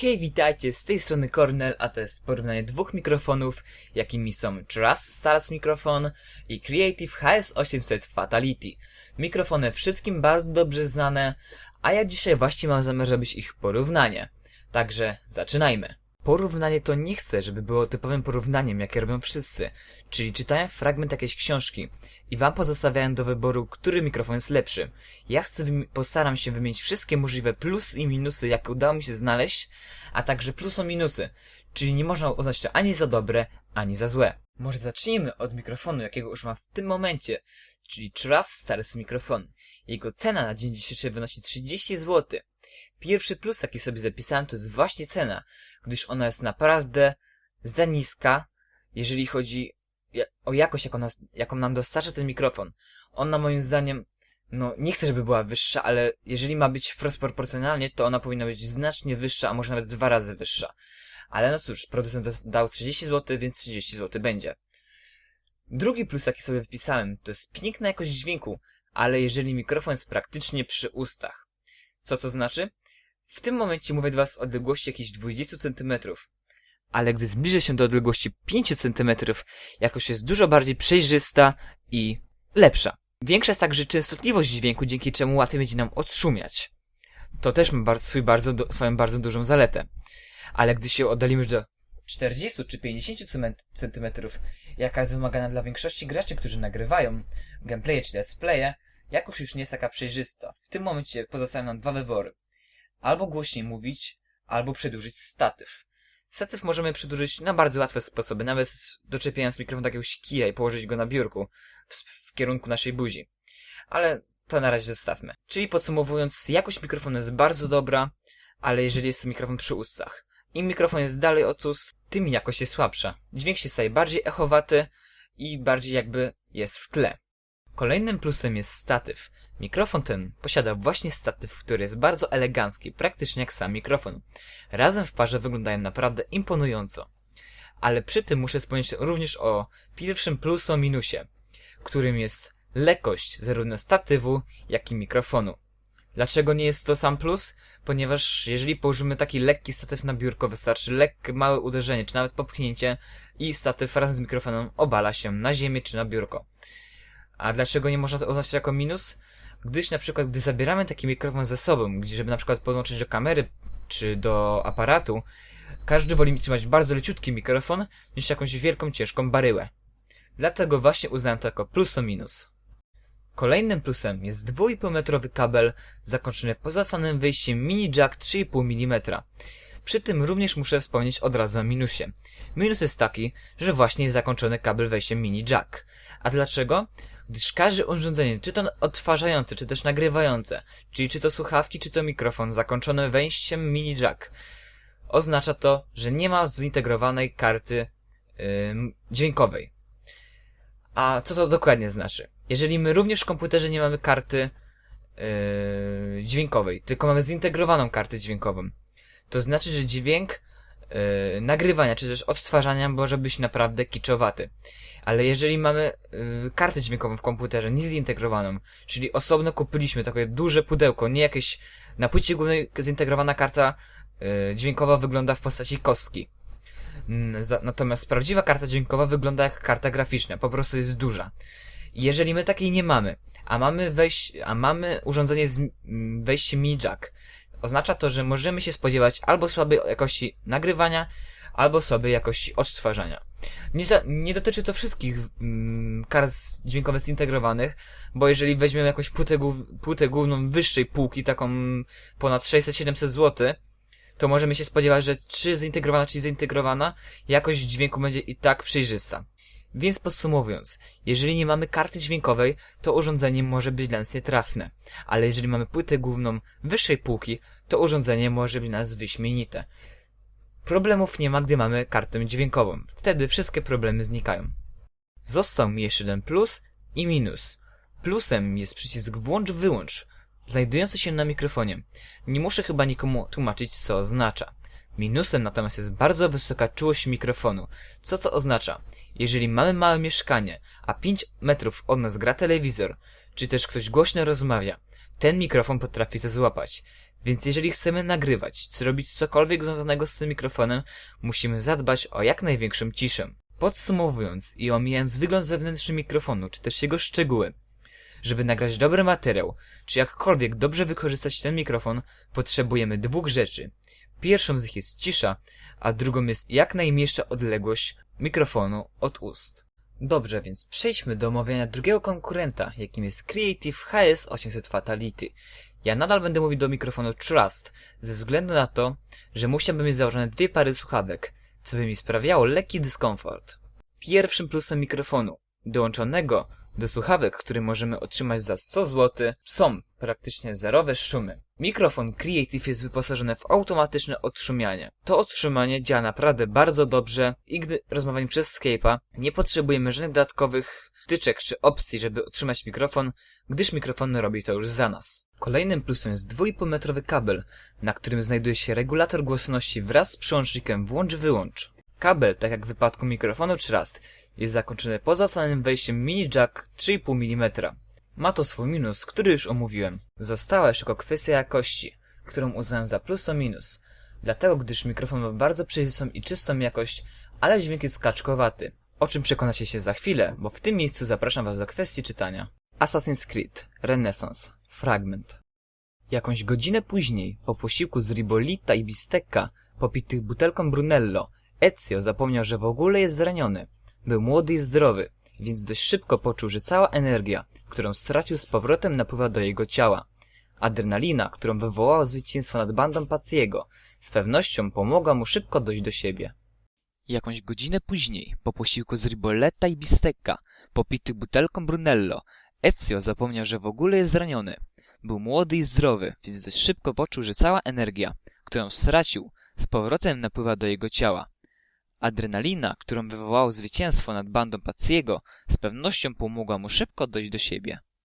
Hej, witajcie, z tej strony Cornel, a to jest porównanie dwóch mikrofonów, jakimi są Trust Stars mikrofon i Creative HS800 Fatality. Mikrofony wszystkim bardzo dobrze znane, a ja dzisiaj właśnie mam zamiar zrobić ich porównanie. Także zaczynajmy. Porównanie to nie chcę, żeby było typowym porównaniem, jakie robią wszyscy, czyli czytają fragment jakiejś książki i wam pozostawiają do wyboru, który mikrofon jest lepszy. Ja chcę, postaram się wymienić wszystkie możliwe plusy i minusy, jakie udało mi się znaleźć, a także plusy minusy, czyli nie można uznać to ani za dobre, ani za złe. Może zacznijmy od mikrofonu, jakiego już mam w tym momencie, czyli Trust Stars mikrofon. Jego cena na dzień dzisiejszy wynosi 30 zł. Pierwszy plus, jaki sobie zapisałem, to jest właśnie cena, gdyż ona jest naprawdę za niska, jeżeli chodzi o jakość, jaką, nas, jaką nam dostarcza ten mikrofon. Ona moim zdaniem, no nie chcę, żeby była wyższa, ale jeżeli ma być wprost proporcjonalnie, to ona powinna być znacznie wyższa, a może nawet dwa razy wyższa. Ale no cóż, producent da- dał 30 zł, więc 30 zł będzie. Drugi plus, jaki sobie wypisałem, to jest piękna jakość dźwięku, ale jeżeli mikrofon jest praktycznie przy ustach. Co to znaczy? W tym momencie mówię do Was z odległości jakichś 20 cm. Ale gdy zbliżę się do odległości 5 cm, jakość jest dużo bardziej przejrzysta i lepsza. Większa jest także częstotliwość dźwięku, dzięki czemu łatwiej będzie nam odszumiać. To też ma bardzo, swój bardzo, swoją bardzo dużą zaletę. Ale gdy się oddalimy już do 40 czy 50 cm, jaka jest wymagana dla większości graczy, którzy nagrywają gameplaye czy let's playe, jakość już nie jest taka przejrzysta. W tym momencie pozostają nam dwa wybory. Albo głośniej mówić, albo przedłużyć statyw. Statyw możemy przedłużyć na bardzo łatwe sposoby, nawet doczepiając mikrofon do jakiegoś kija i położyć go na biurku w, w kierunku naszej buzi. Ale to na razie zostawmy. Czyli podsumowując, jakość mikrofonu jest bardzo dobra, ale jeżeli jest to mikrofon przy ustach. Im mikrofon jest dalej od ust, tym jakość jest słabsza. Dźwięk się staje bardziej echowaty i bardziej jakby jest w tle. Kolejnym plusem jest statyw. Mikrofon ten posiada właśnie statyw, który jest bardzo elegancki, praktycznie jak sam mikrofon. Razem w parze wyglądają naprawdę imponująco. Ale przy tym muszę wspomnieć również o pierwszym plusu o minusie, którym jest lekkość zarówno statywu, jak i mikrofonu. Dlaczego nie jest to sam plus? Ponieważ jeżeli położymy taki lekki statyw na biurko, wystarczy lekkie, małe uderzenie, czy nawet popchnięcie i statyw razem z mikrofonem obala się na ziemię czy na biurko. A dlaczego nie można to oznaczyć jako minus? Gdyż na przykład, gdy zabieramy taki mikrofon ze sobą, gdzie żeby na przykład podłączyć do kamery czy do aparatu, każdy woli trzymać bardzo leciutki mikrofon niż jakąś wielką, ciężką baryłę. Dlatego właśnie uznałem to jako plus o minus. Kolejnym plusem jest 2,5 metrowy kabel zakończony pozastanym wyjściem mini jack 3,5 mm. Przy tym również muszę wspomnieć od razu o minusie. Minus jest taki, że właśnie jest zakończony kabel wejściem mini jack. A dlaczego? Gdyż każde urządzenie, czy to odtwarzające, czy też nagrywające, czyli czy to słuchawki, czy to mikrofon zakończone wejściem mini jack, oznacza to, że nie ma zintegrowanej karty ym, dźwiękowej. A co to dokładnie znaczy? Jeżeli my również w komputerze nie mamy karty yy, dźwiękowej, tylko mamy zintegrowaną kartę dźwiękową, to znaczy, że dźwięk yy, nagrywania, czy też odtwarzania może być naprawdę kiczowaty. Ale jeżeli mamy yy, kartę dźwiękową w komputerze, niezintegrowaną, czyli osobno kupiliśmy takie duże pudełko, nie jakieś na płycie głównej zintegrowana karta yy, dźwiękowa wygląda w postaci kostki. Natomiast prawdziwa karta dźwiękowa wygląda jak karta graficzna, po prostu jest duża. Jeżeli my takiej nie mamy, a mamy wejść, a mamy urządzenie z wejściem mini jack, oznacza to, że możemy się spodziewać albo słabej jakości nagrywania, albo słabej jakości odtwarzania. Nie, za, nie dotyczy to wszystkich mm, kart dźwiękowych zintegrowanych, bo jeżeli weźmiemy jakąś płytę, płytę główną wyższej półki, taką ponad 600-700 zł, to możemy się spodziewać, że czy zintegrowana, czy zintegrowana, jakość dźwięku będzie i tak przejrzysta. Więc podsumowując, jeżeli nie mamy karty dźwiękowej, to urządzenie może być dla nas nietrafne, ale jeżeli mamy płytę główną wyższej półki, to urządzenie może być dla nas wyśmienite. Problemów nie ma, gdy mamy kartę dźwiękową. Wtedy wszystkie problemy znikają. Został mi jeszcze jeden plus i minus. Plusem jest przycisk włącz-wyłącz, znajdujący się na mikrofonie. Nie muszę chyba nikomu tłumaczyć, co oznacza. Minusem natomiast jest bardzo wysoka czułość mikrofonu. Co to oznacza? Jeżeli mamy małe mieszkanie, a 5 metrów od nas gra telewizor, czy też ktoś głośno rozmawia, ten mikrofon potrafi to złapać. Więc jeżeli chcemy nagrywać, czy robić cokolwiek związanego z tym mikrofonem, musimy zadbać o jak największą ciszę. Podsumowując i omijając wygląd zewnętrzny mikrofonu, czy też jego szczegóły, żeby nagrać dobry materiał, czy jakkolwiek dobrze wykorzystać ten mikrofon, potrzebujemy dwóch rzeczy. Pierwszą z nich jest cisza, a drugą jest jak najmniejsza odległość mikrofonu od ust. Dobrze, więc przejdźmy do omawiania drugiego konkurenta, jakim jest Creative HS800 Fatality. Ja nadal będę mówił do mikrofonu Trust, ze względu na to, że musiałbym mieć założone dwie pary słuchawek, co by mi sprawiało lekki dyskomfort. Pierwszym plusem mikrofonu, dołączonego do słuchawek, które możemy otrzymać za 100 zł, są praktycznie zerowe szumy. Mikrofon Creative jest wyposażony w automatyczne odszumianie. To odszumianie działa naprawdę bardzo dobrze i gdy rozmawiamy przez Skype'a, nie potrzebujemy żadnych dodatkowych wtyczek czy opcji, żeby otrzymać mikrofon, gdyż mikrofon robi to już za nas. Kolejnym plusem jest 2,5 metrowy kabel, na którym znajduje się regulator głośności wraz z przełącznikiem włącz-wyłącz. Kabel, tak jak w wypadku mikrofonu Trust, jest zakończony poza samym wejściem mini jack 3,5 mm. Ma to swój minus, który już omówiłem. Została jeszcze tylko kwestia jakości, którą uznałem za plus o minus. Dlatego, gdyż mikrofon ma bardzo przejrzystą i czystą jakość, ale dźwięk jest skaczkowaty. O czym przekonacie się za chwilę, bo w tym miejscu zapraszam was do kwestii czytania. Assassin's Creed Renaissance Fragment Jakąś godzinę później, po posiłku z ribolita i bistecca, popitych butelką Brunello, Ezio zapomniał, że w ogóle jest zraniony. Był młody i zdrowy, więc dość szybko poczuł, że cała energia, którą stracił z powrotem napływa do jego ciała. Adrenalina, którą wywołało zwycięstwo nad bandą Paciego, z pewnością pomogła mu szybko dojść do siebie. Jakąś godzinę później, po posiłku z riboletta i bistecca, popitych butelką Brunello, Ezio zapomniał, że w ogóle jest zraniony. Był młody i zdrowy, więc dość szybko poczuł, że cała energia, którą stracił, z powrotem napływa do jego ciała. Adrenalina, którą wywołało zwycięstwo nad bandą Paciego, z pewnością pomogła mu szybko dojść do siebie.